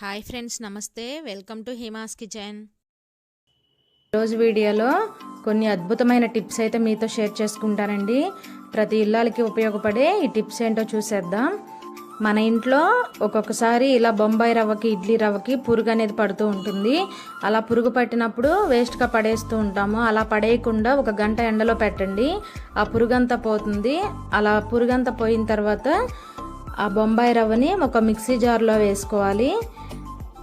Hi friends నమస్తే. Welcome to Hima's kitchen. రోజు వీడియోలో కొన్ని అద్భుతమైన టిప్స్ అయితే మీతో షేర్ చేసుకుంటానండి. ప్రతి ఇళ్ళకి ఉపయోగపడే ఈ టిప్స్ ఏంటో చూసేద్దాం. మన ఇంట్లో ఒక్కొక్కసారి ఇలా బొంబాయి రవ్వకి ఇడ్లీ రవ్వకి పురుగు అనేది పడుతూ ఉంటుంది. అలా పురుగు పట్టినప్పుడు వేస్ట్గా పడేస్తూ ఉంటాము. అలా పడేయకుండా ఒక గంట ఎండలో పెట్టండి. ఆ పురుగంతా పోతుంది. అలా పురుగంతా పోయిన తర్వాత ఆ బొంబాయి రవ్వని ఒక మిక్సీ జార్లో వేసుకోవాలి.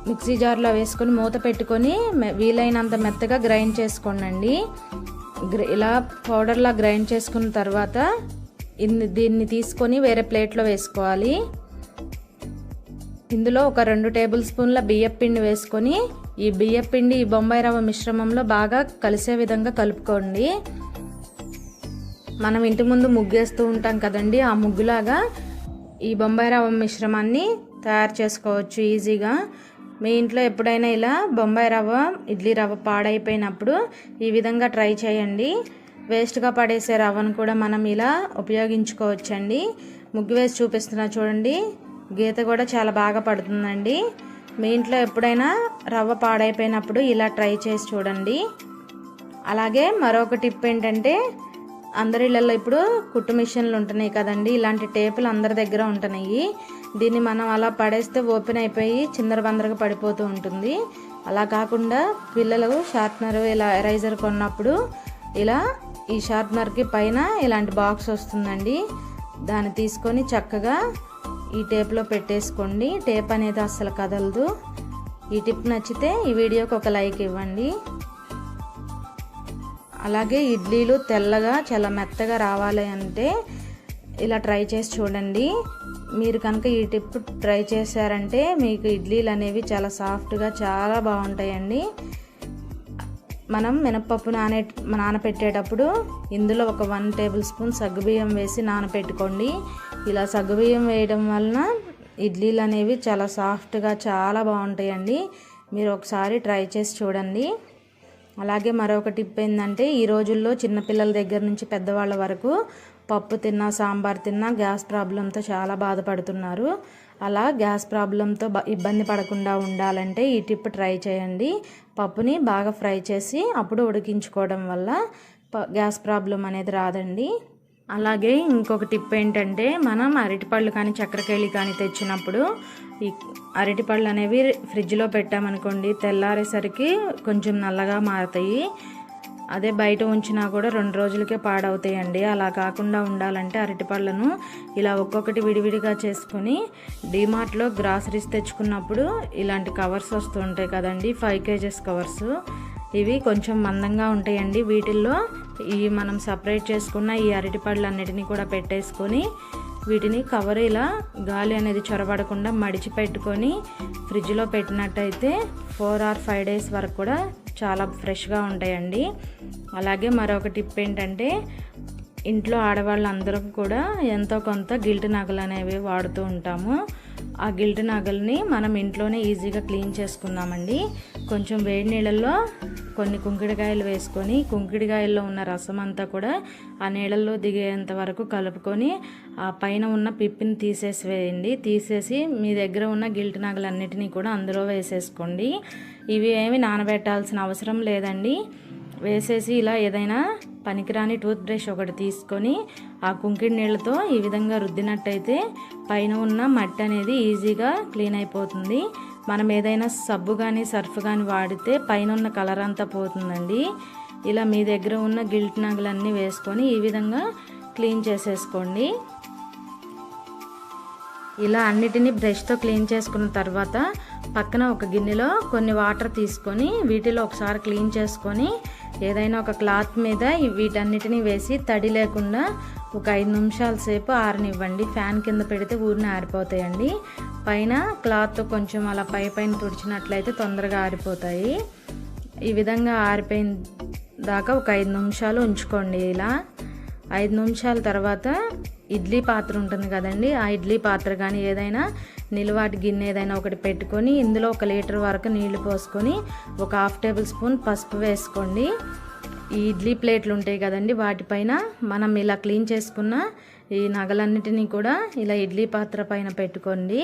మిక్సీ జార్లో వేసుకొని మూత పెట్టుకొని మె- వీలైనంత మెత్తగా గ్రైండ్ చేసుకోండి గ్ర- ఇలా పౌడర్లా గ్రైండ్ చేసుకున్న తర్వాత ఇన్ని దీన్ని తీసుకొని వేరే ప్లేట్లో వేసుకోవాలి. ఇందులో ఒక రెండు టేబుల్ స్పూన్ల బియ్యపు పిండి వేసుకొని ఈ బియ్యపు పిండి ఈ బొంబాయి రవ్వ మిశ్రమంలో బాగా కలిసే విధంగా కలుపుకోండి. మనం ఇంటి ముందు ముగ్గేస్తూ ఉంటాం కదండి ఆ ముగ్గులాగా ఈ బొంబాయి రవ్వ మిశ్రమాన్ని తయారు చేసుకోవచ్చు ఈజీగా. మీ ఇంట్లో ఎప్పుడైనా ఇలా బొంబాయి రవ్వ ఇడ్లీ రవ్వ పాడైపోయినప్పుడు ఈ విధంగా ట్రై చేయండి. వేస్ట్గా పడేసే రవ్వను కూడా మనం ఇలా ఉపయోగించుకోవచ్చండి. ముగ్గు వేసి చూపిస్తున్నా చూడండి. గీత కూడా చాలా బాగా పడుతుందండి. మీ ఇంట్లో ఎప్పుడైనా రవ్వ పాడైపోయినప్పుడు ఇలా ట్రై చేసి చూడండి. అలాగే మరొక టిప్ ఏంటంటే అందరి ఇళ్ళల్లో ఇప్పుడు కుట్టు మిషన్లు ఉంటున్నాయి కదండి. ఇలాంటి టేపులు అందరి దగ్గర ఉంటున్నాయి. దీన్ని మనం అలా పడేస్తే ఓపెన్ అయిపోయి చిందర బందరగా పడిపోతూ ఉంటుంది. అలా కాకుండా పిల్లలు షార్ప్నర్ ఇలా ఎరైజర్ కొన్నప్పుడు ఇలా ఈ షార్ప్నర్కి పైన ఇలాంటి బాక్స్ వస్తుందండి. దాన్ని తీసుకొని చక్కగా ఈ టేప్లో పెట్టేసుకోండి. టేప్ అనేది అస్సలు కదలదు. ఈ టిప్ నచ్చితే ఈ వీడియోకి ఒక లైక్ ఇవ్వండి. అలాగే ఇడ్లీలు తెల్లగా చాలా మెత్తగా రావాలి అంటే ఇలా ట్రై చేసి చూడండి. మీరు కనుక ఈ టిప్ ట్రై చేశారంటే మీకు ఇడ్లీలు అనేవి చాలా సాఫ్ట్గా చాలా బాగుంటాయండి. మనం మినప్పప్పు నానే నానపెట్టేటప్పుడు ఇందులో ఒక వన్ టేబుల్ స్పూన్ సగ్గుబియ్యం వేసి నానపెట్టుకోండి. ఇలా సగ్గుబియ్యం వేయడం వలన ఇడ్లీలు అనేవి చాలా సాఫ్ట్గా చాలా బాగుంటాయండి. మీరు ఒకసారి ట్రై చేసి చూడండి. అలాగే మరొక టిప్ ఏంటంటే ఈ రోజుల్లో చిన్నపిల్లల దగ్గర నుంచి పెద్దవాళ్ళ వరకు పప్పు తిన్నా సాంబార్ తిన్నా గ్యాస్ ప్రాబ్లంతో చాలా బాధపడుతున్నారు. అలా గ్యాస్ ప్రాబ్లంతో బ- ఇబ్బంది పడకుండా ఉండాలంటే ఈ టిప్ ట్రై చేయండి. పప్పుని బాగా ఫ్రై చేసి అప్పుడు ఉడికించుకోవడం వల్ల గ్యాస్ ప్రాబ్లం అనేది రాదండి. అలాగే ఇంకొక టిప్ ఏంటంటే మనం అరటిపళ్ళు కానీ చక్కెరకేళి కానీ తెచ్చినప్పుడు ఈ అరటిపళ్ళు అనేవి ఫ్రిడ్జ్లో పెట్టామనుకోండి తెల్లారేసరికి కొంచెం నల్లగా మారుతాయి. అదే బయట ఉంచినా కూడా రెండు రోజులకే పాడవుతాయండి. అలా కాకుండా ఉండాలంటే అరటిపళ్ళను ఇలా ఒక్కొక్కటి విడివిడిగా చేసుకుని డిమార్ట్లో గ్రాసరీస్ తెచ్చుకున్నప్పుడు ఇలాంటి కవర్స్ వస్తూ ఉంటాయి కదండి ఫైవ్ కేజెస్ కవర్స్. ఇవి కొంచెం మందంగా ఉంటాయండి. వీటిల్లో ఈ మనం సపరేట్ చేసుకున్న ఈ అరటిపళ్ళు అన్నిటినీ కూడా పెట్టేసుకొని వీటిని కవర్ ఇలా గాలి అనేది చొరబడకుండా మడిచి పెట్టుకొని ఫ్రిడ్జ్లో పెట్టినట్టయితే ఫోర్ ఆర్ ఫైవ్ డేస్ వరకు కూడా చాలా ఫ్రెష్గా ఉంటాయండి. అలాగే మరొక టిప్ ఏంటంటే ఇంట్లో ఆడవాళ్ళందరం కూడా ఎంతో కొంత గిల్ట్ నగలు అనేవి వాడుతూ ఉంటాము. ఆ గిల్ట్ నగల్ని మనం ఇంట్లోనే ఈజీగా క్లీన్ చేసుకుందామండి కొంచెం వేడి నీళ్ళల్లో కొన్ని కుంకుడికాయలు వేసుకొని కుంకుడికాయల్లో ఉన్న రసం అంతా కూడా ఆ నీళ్ళల్లో దిగేంత వరకు కలుపుకొని ఆ పైన ఉన్న పిప్పిని తీసేసి వేయండి. తీసేసి మీ దగ్గర ఉన్న గిల్ట్ నగలన్నిటినీ కూడా అందులో వేసేసుకోండి. ఇవి ఏమి నానబెట్టాల్సిన అవసరం లేదండి. వేసేసి ఇలా ఏదైనా పనికిరాని టూత్ బ్రష్ ఒకటి తీసుకొని ఆ కుంకిడి నీళ్ళతో ఈ విధంగా రుద్దినట్టయితే పైన ఉన్న మట్టి అనేది ఈజీగా క్లీన్ అయిపోతుంది. మనం ఏదైనా సబ్బు కానీ సర్ఫ్ కానీ వాడితే పైన ఉన్న కలర్ అంతా పోతుందండి. ఇలా మీ దగ్గర ఉన్న గిల్ట్ నగలన్నీ వేసుకొని ఈ విధంగా క్లీన్ చేసేసుకోండి. ఇలా అన్నిటినీ బ్రష్తో క్లీన్ చేసుకున్న తర్వాత పక్కన ఒక గిన్నెలో కొన్ని వాటర్ తీసుకొని వీటిలో ఒకసారి క్లీన్ చేసుకొని ఏదైనా ఒక క్లాత్ మీద వీటన్నిటిని వేసి తడి లేకుండా ఒక ఐదు నిమిషాల సేపు ఆరనివ్వండి. ఫ్యాన్ కింద పెడితే ఊరిని ఆరిపోతాయండి. పైన క్లాత్తో కొంచెం అలా పై పైన తుడిచినట్లయితే తొందరగా ఆరిపోతాయి. ఈ విధంగా ఆరిపోయిన దాకా ఒక ఐదు నిమిషాలు ఉంచుకోండి ఇలా. ఐదు నిమిషాల తర్వాత ఇడ్లీ పాత్ర ఉంటుంది కదండి ఆ ఇడ్లీ పాత్ర కానీ ఏదైనా నిలువాటి గిన్నె ఏదైనా ఒకటి పెట్టుకొని ఇందులో ఒక లీటర్ వరకు నీళ్ళు పోసుకొని ఒక హాఫ్ టేబుల్ స్పూన్ పసుపు వేసుకోండి. ఈ ఇడ్లీ ప్లేట్లు ఉంటాయి కదండి వాటిపైన మనం ఇలా క్లీన్ చేసుకున్న ఈ నగలన్నిటినీ కూడా ఇలా ఇడ్లీ పాత్ర పైన పెట్టుకోండి.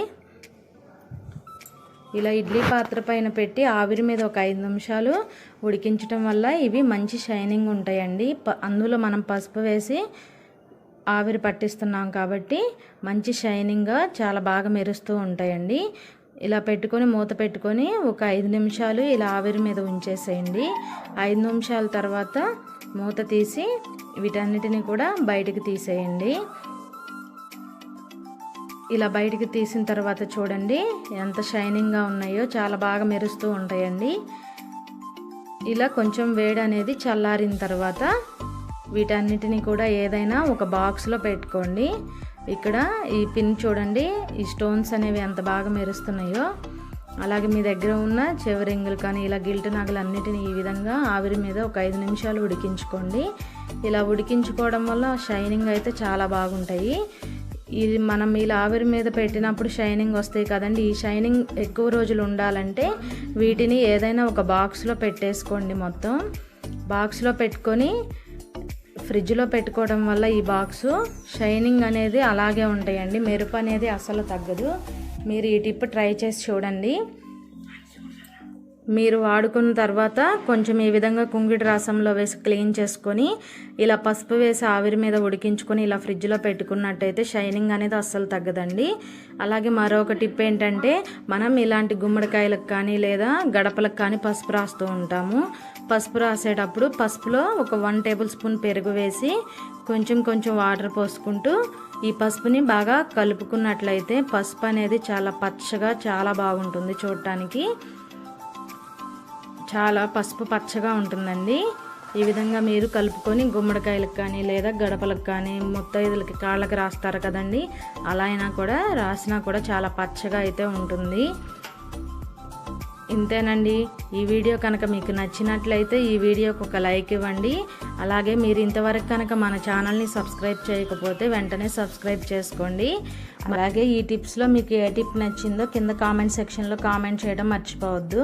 ఇలా ఇడ్లీ పాత్ర పైన పెట్టి ఆవిరి మీద ఒక ఐదు నిమిషాలు ఉడికించడం వల్ల ఇవి మంచి షైనింగ్ ఉంటాయండి. ప అందులో మనం పసుపు వేసి ఆవిరి పట్టిస్తున్నాం కాబట్టి మంచి షైనింగ్గా చాలా బాగా మెరుస్తూ ఉంటాయండి. ఇలా పెట్టుకొని మూత పెట్టుకొని ఒక ఐదు నిమిషాలు ఇలా ఆవిరి మీద ఉంచేసేయండి. ఐదు నిమిషాల తర్వాత మూత తీసి వీటన్నిటిని కూడా బయటికి తీసేయండి. ఇలా బయటికి తీసిన తర్వాత చూడండి ఎంత షైనింగ్గా ఉన్నాయో చాలా బాగా మెరుస్తూ ఉంటాయండి. ఇలా కొంచెం వేడి అనేది చల్లారిన తర్వాత వీటన్నిటిని కూడా ఏదైనా ఒక బాక్స్లో పెట్టుకోండి. ఇక్కడ ఈ పిన్ చూడండి. ఈ స్టోన్స్ అనేవి ఎంత బాగా మెరుస్తున్నాయో. అలాగే మీ దగ్గర ఉన్న చెవరింగులు కానీ ఇలా గిల్ట్ నగలు అన్నిటిని ఈ విధంగా ఆవిరి మీద ఒక ఐదు నిమిషాలు ఉడికించుకోండి. ఇలా ఉడికించుకోవడం వల్ల షైనింగ్ అయితే చాలా బాగుంటాయి. ఇది మనం ఇలా ఆవిరి మీద పెట్టినప్పుడు షైనింగ్ వస్తాయి కదండి. ఈ షైనింగ్ ఎక్కువ రోజులు ఉండాలంటే వీటిని ఏదైనా ఒక బాక్స్లో పెట్టేసుకోండి మొత్తం. బాక్స్లో పెట్టుకొని ఫ్రిడ్జ్లో పెట్టుకోవడం వల్ల ఈ బాక్సు షైనింగ్ అనేది అలాగే ఉంటాయండి. మెరుపు అనేది అసలు తగ్గదు. మీరు ఈ టిప్ ట్రై చేసి చూడండి. మీరు వాడుకున్న తర్వాత కొంచెం ఈ విధంగా కుంగిడి రసంలో వేసి క్లీన్ చేసుకొని ఇలా పసుపు వేసి ఆవిరి మీద ఉడికించుకొని ఇలా ఫ్రిడ్జ్లో పెట్టుకున్నట్టయితే షైనింగ్ అనేది అస్సలు తగ్గదండి. అలాగే మరొక టిప్ ఏంటంటే మనం ఇలాంటి గుమ్మడికాయలకు కానీ లేదా గడపలకు కానీ పసుపు రాస్తూ ఉంటాము. పసుపు రాసేటప్పుడు పసుపులో ఒక వన్ టేబుల్ స్పూన్ పెరుగు వేసి కొంచెం కొంచెం వాటర్ పోసుకుంటూ ఈ పసుపుని బాగా కలుపుకున్నట్లయితే పసుపు అనేది చాలా పచ్చగా చాలా బాగుంటుంది చూడటానికి. చాలా పసుపు పచ్చగా ఉంటుందండి. ఈ విధంగా మీరు కలుపుకొని గుమ్మడికాయలకు కానీ లేదా గడపలకు కానీ ముత్తైదులకి కాళ్ళకి రాస్తారు కదండి. అలా అయినా కూడా రాసినా కూడా చాలా పచ్చగా అయితే ఉంటుంది. ఇంతేనండి. ఈ వీడియో కనుక మీకు నచ్చినట్లయితే ఈ వీడియోకి ఒక లైక్ ఇవ్వండి. అలాగే మీరు ఇంతవరకు కనుక మన ఛానల్ని సబ్స్క్రైబ్ చేయకపోతే వెంటనే సబ్స్క్రైబ్ చేసుకోండి. అలాగే ఈ టిప్స్లో మీకు ఏ టిప్ నచ్చిందో కింద కామెంట్ సెక్షన్లో కామెంట్ చేయడం మర్చిపోవద్దు.